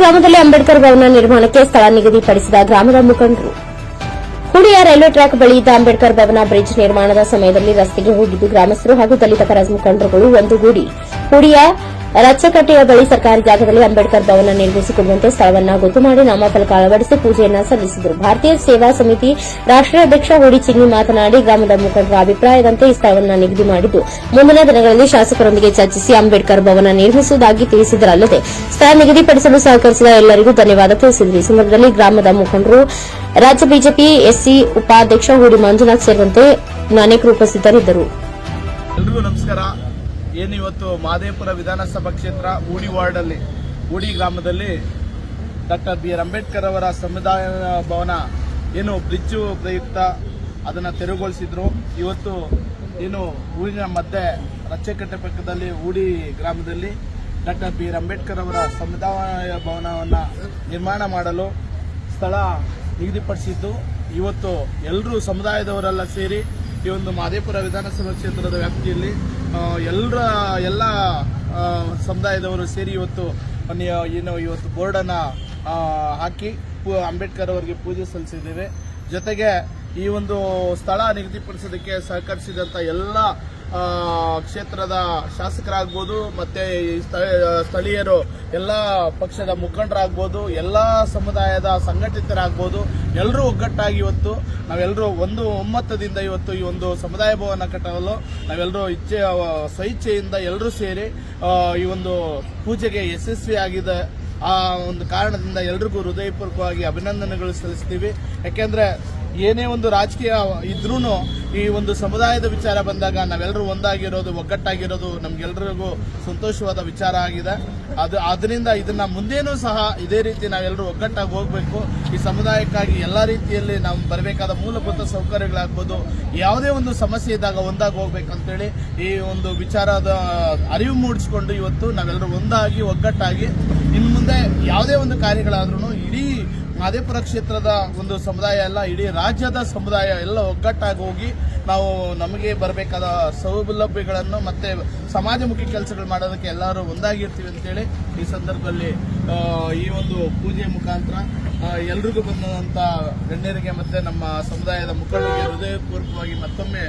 ಗ್ರಾಮದಲ್ಲಿ ಅಂಬೇಡ್ಕರ್ ಭವನ ನಿರ್ಮಾಣಕ್ಕೆ ಸ್ಥಳ ನಿಗದಿಪಡಿಸಿದ ಗ್ರಾಮದ ಮುಖಂಡರು. ಹುಡಿಯ ರೈಲ್ವೆ ಟ್ರ್ಯಾಕ್ ಬಳಿ ಇದ್ದ ಅಂಬೇಡ್ಕರ್ ಭವನ ಬ್ರಿಡ್ಜ್ ನಿರ್ಮಾಣದ ಸಮಯದಲ್ಲಿ ರಸ್ತೆಗೆ ಹೋಗಿದ್ದು ಗ್ರಾಮಸ್ಥರು ಹಾಗೂ ದಲಿತ ಪರ ಮುಖಂಡರುಗಳು ಒಂದುಗೂಡಿ. ಹುಡಿಯ ರಚ್ಚಕಟ್ಟೆಯ ಬಳಿ ಸರ್ಕಾರಿ ಜಾಗದಲ್ಲಿ ಅಂಬೇಡ್ಕರ್ ಭವನ ನಿರ್ಮಿಸಿಕೊಳ್ಳುವಂತೆ ಸ್ಥಳವನ್ನು ಗೊತ್ತು ಮಾಡಿ ನಾಮಫಲಕ ಅಳವಡಿಸಿ ಪೂಜೆಯನ್ನು ಸಲ್ಲಿಸಿದರು. ಭಾರತೀಯ ಸೇವಾ ಸಮಿತಿ ರಾಷ್ಟ್ರೀಯ ಅಧ್ಯಕ್ಷ ಹುಡಿ ಚಿನ್ನಿ ಮಾತನಾಡಿ, ಗ್ರಾಮದ ಮುಖಂಡರ ಅಭಿಪ್ರಾಯದಂತೆ ಈ ಸ್ಥಳವನ್ನು ನಿಗದಿ ಮಾಡಿದ್ದು, ಮುಂದಿನ ದಿನಗಳಲ್ಲಿ ಶಾಸಕರೊಂದಿಗೆ ಚರ್ಚಿಸಿ ಅಂಬೇಡ್ಕರ್ ಭವನ ನಿರ್ಮಿಸುವುದಾಗಿ ತಿಳಿಸಿದರಲ್ಲದೆ ಸ್ಥಳ ನಿಗದಿಪಡಿಸಲು ಸಹಕರಿಸಿದ ಎಲ್ಲರಿಗೂ ಧನ್ಯವಾದ ತಿಳಿಸಿದರು. ಈ ಸಂದರ್ಭದಲ್ಲಿ ಗ್ರಾಮದ ಮುಖಂಡರು, ರಾಜ್ಯ ಬಿಜೆಪಿ ಎಸ್ಸಿ ಉಪಾಧ್ಯಕ್ಷ ಹೂಡಿ ಮಂಜುನಾಥ್ ಸೇರಿದಂತೆ ಅನೇಕರು ಉಪಸ್ಥಿತರಿದ್ದರು. ಏನು ಇವತ್ತು ಮಾದೇಪುರ ವಿಧಾನಸಭಾ ಕ್ಷೇತ್ರ ಊಡಿ ವಾರ್ಡಲ್ಲಿ, ಊಡಿ ಗ್ರಾಮದಲ್ಲಿ ಡಾಕ್ಟರ್ ಬಿ ಆರ್ ಅಂಬೇಡ್ಕರ್ ಅವರ ಸಮುದಾಯ ಭವನ ಏನು ಬ್ರಿಡ್ಜು ಪ್ರಯುಕ್ತ ಅದನ್ನು ತೆರವುಗೊಳಿಸಿದ್ರು. ಇವತ್ತು ಏನು ಊರಿನ ಮಧ್ಯೆ ರಚ್ಚೆಕಟ್ಟೆ ಪಕ್ಕದಲ್ಲಿ ಊಡಿ ಗ್ರಾಮದಲ್ಲಿ ಡಾಕ್ಟರ್ ಬಿ ಆರ್ ಅಂಬೇಡ್ಕರ್ ಅವರ ಸಮುದಾಯ ಭವನವನ್ನು ನಿರ್ಮಾಣ ಮಾಡಲು ಸ್ಥಳ ನಿಗದಿಪಡಿಸಿದ್ದು. ಇವತ್ತು ಎಲ್ಲರೂ ಸಮುದಾಯದವರೆಲ್ಲ ಸೇರಿ ಈ ಒಂದು ಮಾದೇಪುರ ವಿಧಾನಸಭಾ ಕ್ಷೇತ್ರದ ವ್ಯಾಪ್ತಿಯಲ್ಲಿ ಎಲ್ಲರ ಎಲ್ಲ ಸಮುದಾಯದವರು ಸೇರಿ ಇವತ್ತು ಏನು ಇವತ್ತು ಬೋರ್ಡನ್ನು ಹಾಕಿ ಅಂಬೇಡ್ಕರ್ ಅವರಿಗೆ ಪೂಜೆ ಸಲ್ಲಿಸಿದ್ದೇವೆ. ಜೊತೆಗೆ ಈ ಒಂದು ಸ್ಥಳ ನಿಗದಿಪಡಿಸೋದಕ್ಕೆ ಸಹಕರಿಸಿದಂಥ ಎಲ್ಲ ಕ್ಷೇತ್ರದ ಶಾಸಕರಾಗ್ಬೋದು, ಮತ್ತೆ ಸ್ಥಳೀಯರು ಎಲ್ಲ ಪಕ್ಷದ ಮುಖಂಡರಾಗ್ಬೋದು, ಎಲ್ಲ ಸಮುದಾಯದ ಸಂಘಟಿತರಾಗ್ಬೋದು ಎಲ್ಲರೂ ಒಗ್ಗಟ್ಟಾಗಿ ಇವತ್ತು ನಾವೆಲ್ಲರೂ ಒಂದು ಒಮ್ಮತದಿಂದ ಇವತ್ತು ಈ ಒಂದು ಸಮುದಾಯ ಭವನ ಕಟ್ಟಲು ನಾವೆಲ್ಲರೂ ಇಚ್ಛೆ, ಸ್ವಇಚ್ಛೆಯಿಂದ ಎಲ್ಲರೂ ಸೇರಿ ಈ ಒಂದು ಪೂಜೆಗೆ ಯಶಸ್ವಿಯಾಗಿದೆ ಆ ಒಂದು ಕಾರಣದಿಂದ ಎಲ್ರಿಗೂ ಹೃದಯಪೂರ್ವಕವಾಗಿ ಅಭಿನಂದನೆಗಳು ಸಲ್ಲಿಸ್ತೀವಿ. ಯಾಕೆಂದ್ರೆ ಏನೇ ಒಂದು ರಾಜಕೀಯ ಇದ್ರೂ ಈ ಒಂದು ಸಮುದಾಯದ ವಿಚಾರ ಬಂದಾಗ ನಾವೆಲ್ಲರೂ ಒಂದಾಗಿರೋದು, ಒಗ್ಗಟ್ಟಾಗಿರೋದು ನಮ್ಗೆಲ್ರಿಗೂ ಸಂತೋಷವಾದ ವಿಚಾರ ಆಗಿದೆ. ಅದು ಅದರಿಂದ ಇದನ್ನ ಮುಂದೇನೂ ಸಹ ಇದೇ ರೀತಿ ನಾವೆಲ್ಲರೂ ಒಗ್ಗಟ್ಟಾಗಿ ಹೋಗಬೇಕು. ಈ ಸಮುದಾಯಕ್ಕಾಗಿ ಎಲ್ಲ ರೀತಿಯಲ್ಲಿ ನಾವು ಬರಬೇಕಾದ ಮೂಲಭೂತ ಸೌಕರ್ಯಗಳಾಗ್ಬೋದು, ಯಾವುದೇ ಒಂದು ಸಮಸ್ಯೆ ಇದ್ದಾಗ ಒಂದಾಗಿ ಹೋಗ್ಬೇಕಂತೇಳಿ ಈ ಒಂದು ವಿಚಾರದ ಅರಿವು ಮೂಡಿಸ್ಕೊಂಡು ಇವತ್ತು ನಾವೆಲ್ಲರೂ ಒಂದಾಗಿ, ಒಗ್ಗಟ್ಟಾಗಿ ಇನ್ನು ಮುಂದೆ ಯಾವುದೇ ಒಂದು ಕಾರ್ಯಗಳಾದ್ರೂ ಇಡೀ ಮಾದೇಪುರ ಕ್ಷೇತ್ರದ ಒಂದು ಸಮುದಾಯ ಎಲ್ಲ ಇಡೀ ರಾಜ್ಯದ ಸಮುದಾಯ ಎಲ್ಲ ಒಗ್ಗಟ್ಟಾಗಿ ಹೋಗಿ ನಾವು ನಮಗೆ ಬರಬೇಕಾದ ಸೌಲಭ್ಯಗಳನ್ನು ಮತ್ತೆ ಸಮಾಜಮುಖಿ ಕೆಲಸಗಳು ಮಾಡೋದಕ್ಕೆ ಎಲ್ಲರೂ ಒಂದಾಗಿರ್ತೀವಿ ಅಂತೇಳಿ ಈ ಸಂದರ್ಭದಲ್ಲಿ ಈ ಒಂದು ಪೂಜೆ ಮುಖಾಂತರ ಎಲ್ರಿಗೂ ಬಂದಂತ ಗಣ್ಯರಿಗೆ ಮತ್ತೆ ನಮ್ಮ ಸಮುದಾಯದ ಮುಖಂಡರಿಗೆ ಹೃದಯಪೂರ್ವಕವಾಗಿ ಮತ್ತೊಮ್ಮೆ